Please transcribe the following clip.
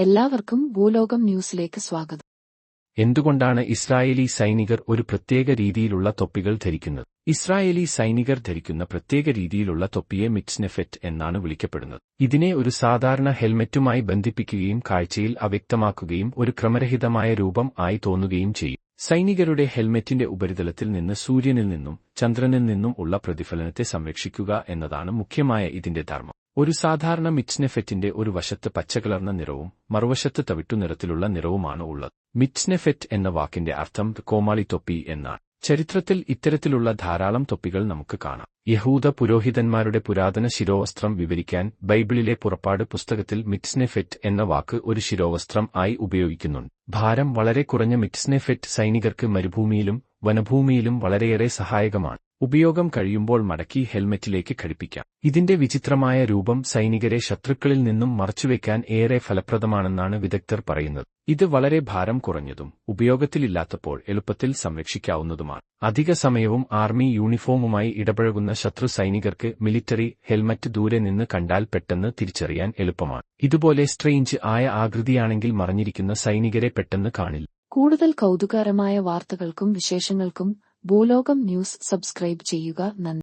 എല്ലാവർക്കും ഭൂലോകം ന്യൂസിലേക്ക് സ്വാഗതം. എന്തുകൊണ്ടാണ് ഇസ്രായേലി സൈനികർ ഒരു പ്രത്യേക രീതിയിലുള്ള തൊപ്പികൾ ധരിക്കുന്നത്? ഇസ്രായേലി സൈനികർ ധരിക്കുന്ന പ്രത്യേക രീതിയിലുള്ള തൊപ്പിയെ മിറ്റ്സ്നെഫെറ്റ് എന്നാണ് വിളിക്കപ്പെടുന്നത്. ഇതിനെ ഒരു സാധാരണ ഹെൽമെറ്റുമായി ബന്ധിപ്പിക്കുകയും കാഴ്ചയിൽ അവ്യക്തമാക്കുകയും ഒരു ക്രമരഹിതമായ രൂപം ആയി തോന്നുകയും ചെയ്യും. സൈനികരുടെ ഹെൽമെറ്റിന്റെ ഉപരിതലത്തിൽ നിന്ന് സൂര്യനിൽ നിന്നും ചന്ദ്രനിൽ നിന്നും ഉള്ള പ്രതിഫലനത്തെ സംരക്ഷിക്കുക എന്നതാണ് മുഖ്യമായ ഇതിന്റെ ധർമ്മം. ഒരു സാധാരണ മിറ്റ്സ്നെഫെറ്റിന്റെ ഒരു വശത്ത് പച്ചകലർന്ന നിറവും മറുവശത്ത് തവിട്ടു നിറത്തിലുള്ള നിറവുമാണ് ഉള്ളത്. മിറ്റ്സ്നെഫെറ്റ് എന്ന വാക്കിന്റെ അർത്ഥം കോമാളി തൊപ്പി എന്നാണ്. ചരിത്രത്തിൽ ഇത്തരത്തിലുള്ള ധാരാളം തൊപ്പികൾ നമുക്ക് കാണാം. യഹൂദ പുരോഹിതന്മാരുടെ പുരാതന ശിരോവസ്ത്രം വിവരിക്കാൻ ബൈബിളിലെ പുറപ്പാട് പുസ്തകത്തിൽ മിറ്റ്സ്നെഫെറ്റ് എന്ന വാക്ക് ഒരു ശിരോവസ്ത്രം ആയി ഉപയോഗിക്കുന്നുണ്ട്. ഭാരം വളരെ കുറഞ്ഞ മിറ്റ്സ്നെഫെറ്റ് സൈനികർക്ക് മരുഭൂമിയിലും വനഭൂമിയിലും വളരെയേറെ സഹായകമാണ്. ഉപയോഗം കഴിയുമ്പോൾ മടക്കി ഹെൽമെറ്റിലേക്ക് ഘടിപ്പിക്കാം. ഇതിന്റെ വിചിത്രമായ രൂപം സൈനികരെ ശത്രുക്കളിൽ നിന്നും മറച്ചുവെക്കാൻ ഏറെ ഫലപ്രദമാണെന്നാണ് വിദഗ്ധർ പറയുന്നത്. ഇത് വളരെ ഭാരം കുറഞ്ഞതും ഉപയോഗത്തിലില്ലാത്തപ്പോൾ എളുപ്പത്തിൽ സംരക്ഷിക്കാവുന്നതുമാണ്. അധിക സമയവും ആർമി യൂണിഫോമുമായി ഇടപഴകുന്ന ശത്രു സൈനികർക്ക് മിലിറ്ററി ഹെൽമറ്റ് ദൂരെ നിന്ന് കണ്ടാൽ പെട്ടെന്ന് തിരിച്ചറിയാൻ എളുപ്പമാണ്. ഇതുപോലെ സ്ട്രെയിഞ്ച് ആയ ആകൃതിയാണെങ്കിൽ മറഞ്ഞിരിക്കുന്ന സൈനികരെ പെട്ടെന്ന് കാണില്ല. കൂടുതൽ കൗതുകകരമായ വാർത്തകൾക്കും വിശേഷങ്ങൾക്കും ഭൂലോകം ന്യൂസ് സബ്സ്ക്രൈബ് ചെയ്യുക നന്ദി.